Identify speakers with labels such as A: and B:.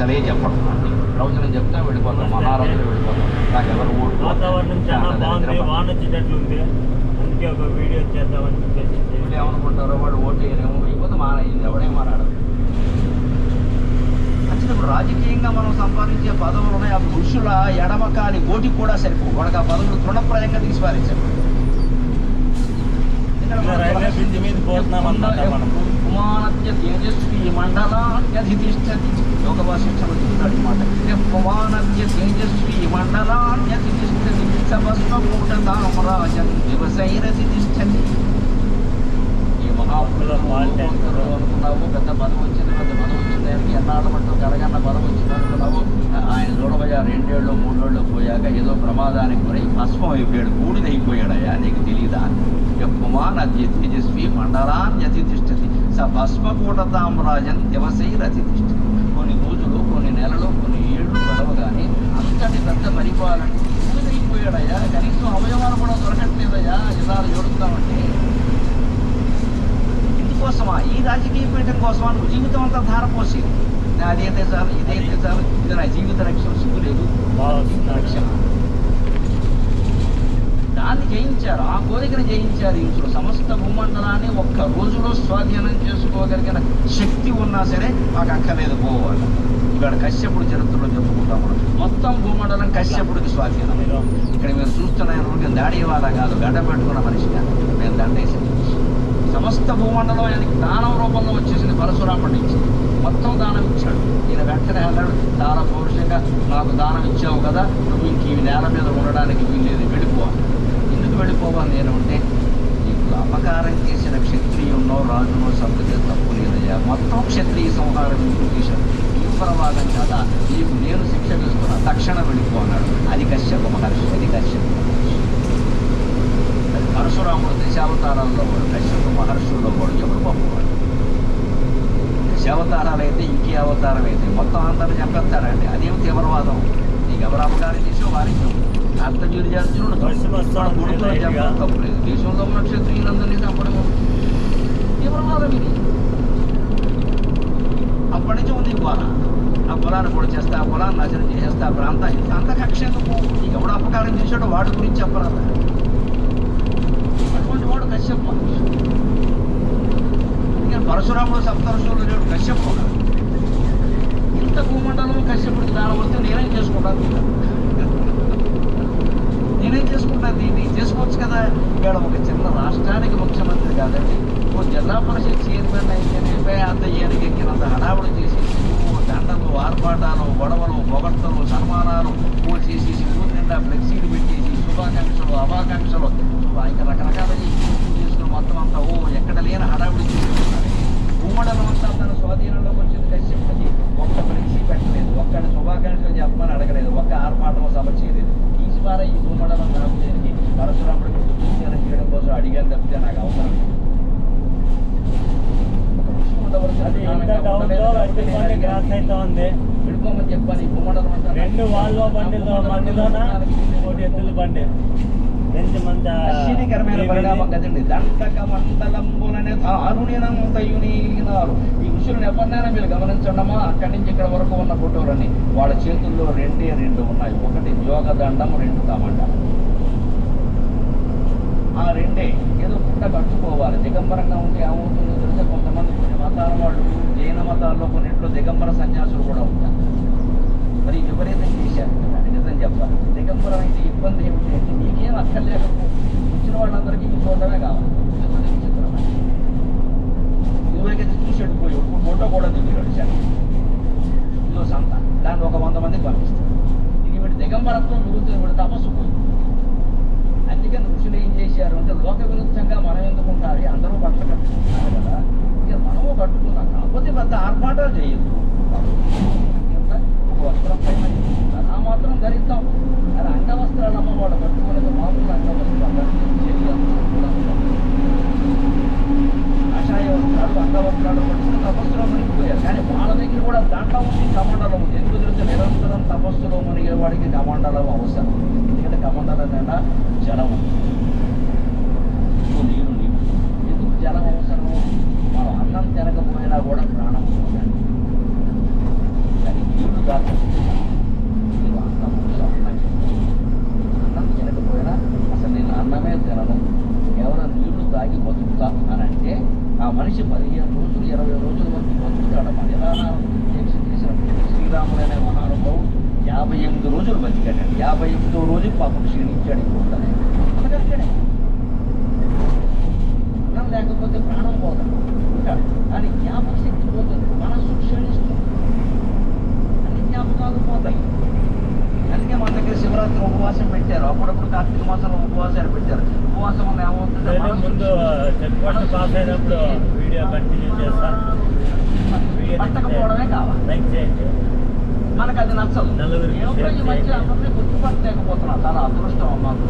A: అసలే చెప్పడం. ప్రవచనం చెప్తే వెళ్ళిపోతాం మహారాజులు వెళ్ళిపోతాం. నాకు ఎవరు ఓటు
B: వాతావరణం చాలా బాగుంది వాన వచ్చేటట్లుంది అందుకే ఒక వీడియో చేద్దామని చెప్పేసి
A: వీళ్ళు ఏమనుకుంటారో వాడు ఓటు వేయలేము అయిపోతే మానేది ఎవడేం మారాడు. ఇప్పుడు రాజకీయంగా మనం సంపాదించే పదవులు ఉన్నాయి. ఆ పురుషుల ఎడమకాలి ఓటికి కూడా సరిపో వాడికి ఆ పదవులు తృణప్రాయంగా తీసిపారేశారు.
B: ఇంకా రైల్వే బ్రిడ్జ్ మీద పోతున్నాం అన్నమాట మనం.
A: తేజస్వి మండలాన్యధిష్ఠతి యోగ ఈ మాట కుమారత్య తేజస్వి మండలాన్యధిష్ఠతి సభస్వకూట తామరాజన్ దివసైరధిష్ఠతి అనుకున్నావు పెద్ద పదవి వచ్చింది పెద్ద పదవి వచ్చింది ఆయనకి ఎన్నాళ్ళు మట్టు కరగన్న పదవి వచ్చింది అనుకున్నావు ఆయన చూడబోయా రెండేళ్ళు మూడేళ్ళు పోయాక ఏదో ప్రమాదానికి గురై భస్మం అయిపోయాడు బూడిద అయ్యా నీకు తెలియదా కుమార్ అతి తేజస్వి మండలా స భస్మకూటతాం రాజన్ దివసైరతిష్ఠతి కొన్ని రోజులు కొన్ని నెలలు కొన్ని ఏళ్ళు గడవగానే అంతటి పెద్ద పరిపాలన బూడిద అయిపోయాడయ్యా కనీసం అవయవాలు కూడా దొరకట్లేదయ్యా. ఇలా చూడుతామంటే ఇందుకోసమా? ఈ రాజకీయ పీఠం కోసమా? నువ్వు జీవితం అంతా ధారపోసి అదైతే చాలు ఇదైతే చాలు ఇది నా జీవిత రక్షణ సిగ్గు లేదు. జీవిత. రక్షణ దాన్ని జయించారు ఆ కోరికను జయించారు. ఇంట్లో సమస్త భూమండలాన్ని ఒక్క రోజులో స్వాధీనం చేసుకోగలిగిన శక్తి ఉన్నా సరే మాకు అక్కర్లేదు పోవాలి. ఇక్కడ కశ్యపుడు చరిత్రలో చెప్పుకుంటాం మనం. మొత్తం భూమండలం కశ్యపుడికి స్వాధీనం. ఇక్కడ మీరు చూస్తున్న రోజు దాడి కాదు గడ్డ పెట్టుకున్న మనిషిగా నేను దండేసాం. సమస్త భూమండలం ఆయనకి దానం రూపంలో వచ్చేసింది పరశురాముడి నుంచి. మొత్తం దానం ఇచ్చాడు. ఈయన వెంటనే అన్నాడు చాలా పౌరుషంగా నాకు దానం ఇచ్చావు కదా నువ్వు ఇంక ఈ నేల మీద ఉండడానికి వీల్లేదు వెళ్ళిపోవాలి నేను ఉంటే నీకు అపకారం చేసిన క్షత్రియున్నో రాజునో సంతకే తప్పు లేదయ్యా మొత్తం క్షత్రియ సంహారం ఎందుకు చేశాడు కదా నీకు నేను శిక్ష వేస్తున్నా తక్షణం వెళ్ళిపోన్నాడు అది కశ్యప మహర్షి అది కశ్యప మహర్షి అది పరశురాముడు దశావతారాల్లో వాడు కశ్యప మహర్షుల్లో వాడు ఎవరు పంపవాడు దశావతారాలు అయితే ఇంకే అవతారం అయితే మొత్తం అందరూ చంపేస్తారండి అదేం తీవ్రవాదం నీకు ఎవరు అపకారం చేసో వారికి గిరిజార్జునుడు
B: వర్షం వస్తుంది,
A: కొడుకులు. చెప్పడం తప్పులేదు దేశంలో ఉన్న క్షత్రియులందరినీ చంపడం తీవ్రవాదం ఇది అప్పటి నుంచి ఉంది గోల ఆ పొలాన్ని పొడి చేస్తే ఆ పొలాన్ని నాశనం చేసేస్తే ఆ ప్రాంతాన్ని అంత కక్ష ఎందుకు ఎవడు అపకారం చేశాడో వాడి గురించి చెప్పరాదా అటువంటి వాడు కశ్యప పరశురాముడు సప్తరుషులు లేడు కశ్యప ఇంత భూమండలం కశ్యపుడికి దానం వస్తే నేనేం చేసుకుంటాను నేనేం చేసుకుంటాను దీన్ని చేసుకోవచ్చు కదా ఇక్కడ ఒక చిన్న రాష్ట్రానికి ముఖ్యమంత్రి కాదండి ఓ జిల్లా పరిషత్ చైర్మన్ అయితే అంత ఏనుగు ఎక్కినంత హడావుడి చేసేసి ఓ దండలు ఆర్భాటాలు గొడవలు పొగడ్తలు సన్మానాలు పూలు చేసేసి ఊరి నిండా ఫ్లెక్సీలు పెట్టేసి శుభాకాంక్షలు అవాకాంక్షలు. ఇంకా రకరకాల చేసుకుని మొత్తం అంతా ఓ ఎక్కడ లేని హడావుడి చేసుకుంటున్నారు ఉమ్మడలు అంతా తన స్వాధీనంలోకి వచ్చింది కశ్యపతి ఒక్క ఫ్లెక్సీ పెట్టలేదు. ఒక్కడ శుభాకాంక్షలు చెప్పమని అడగలేదు ఒక్క ఆర్భాటం సభ చేయలేదు తీసిపార ఈ భూమండలం నాకు దేనికి పరశురాముడికి బుద్ధిజ్ఞానం చేయడం కోసం అడిగాను తప్పితే నాకు అవసరం లేదు. ఒక ఋషి ఉండవలసిన
B: అది ఎంత
A: జ్ఞానంగా
B: డౌన్
A: ఉండలేదు
B: లో
A: కాబట్టి
B: రెండు
A: నేను
B: బండి
A: అడిగాను.
B: క్రాస్ అవుతా ఉంది రెండు వాళ్ళ బండిలో మధ్యలోన ఒకటి ఎద్దుల బండి. ఎంత మంది
A: ఆశ్చర్యకరమైన పరిణామం కదండి. దండక మండలంబులనే దారుణ్యనంతయునీనారు ఈ ఋషులను ఎవరినైనా మీరు గమనించండమా అక్కడి నుంచి ఇక్కడ వరకు ఉన్న ఫోటోలని వాళ్ళ చేతుల్లో రెండే రెండు ఉన్నాయి. ఒకటి యోగ దండం రెండు కమండ ఆ రెండే ఏదో పుట్ట కట్టుకోవాలి దాంట్లో దిగంబర సన్యాసులు కూడా ఉంటారు. మరి విపరీతం చేశారు కదా నిజం చెప్పాలి. దిగంబరం అయితే ఇబ్బంది ఏమిటి అంటే నీకేం అక్కర్లేకపోతే వచ్చిన వాళ్ళందరికీ నీ చూడడమే కావాలి. ఇదొక ఇదివరకైతే చూసి వెళ్ళిపోయి ఇప్పుడు ఫోటో కూడా దిగాడు సార్ ఇదో సంత దాన్ని ఒక వంద మందికి పంపిస్తారు ఇది వీడి దిగంబరత్వం మిగులుతుంది వీడి తపస్సు పోయి అందుకని ఋషులు ఏం చేశారు అంటే లోక విరుద్ధ కమండలము ఎందుకు చూస్తే నిరంతరం తపస్సులో మునిగేవాడికి కమండలం అవసరం. ఎందుకంటే కమండలం నిండా జలము. నీరు నీరు. ఎందుకు జలం అవసరం? మనం అన్నం తినకపోయినా కూడా ప్రాణం కానీ నీళ్ళు దాకా మనిషి పదిహేను రోజులు ఇరవై పాపం క్షీణించాడు అందుకనే అన్నం లేకపోతే ప్రాణం పోతుంది ఉంటాడు. కానీ జ్ఞాపక శక్తి పోతుంది. మనస్సు క్షీణిస్తుంది. అన్ని జ్ఞాపకాలు పోతాయి. అందుకే మన దగ్గర శివరాత్రి ఉపవాసం పెట్టారు. అప్పుడప్పుడు కార్తీక మాసంలో ఉపవాసాలు పెట్టారు. ఉపవాసం వల్ల ఏమవుతుంది
B: వీడియో కంటిన్యూ
A: పట్టకపోవడమే కావాలి. మనకు అది నచ్చదు గుర్తుపట్టలేకపోతున్నా చాలా అదృష్టం మాకు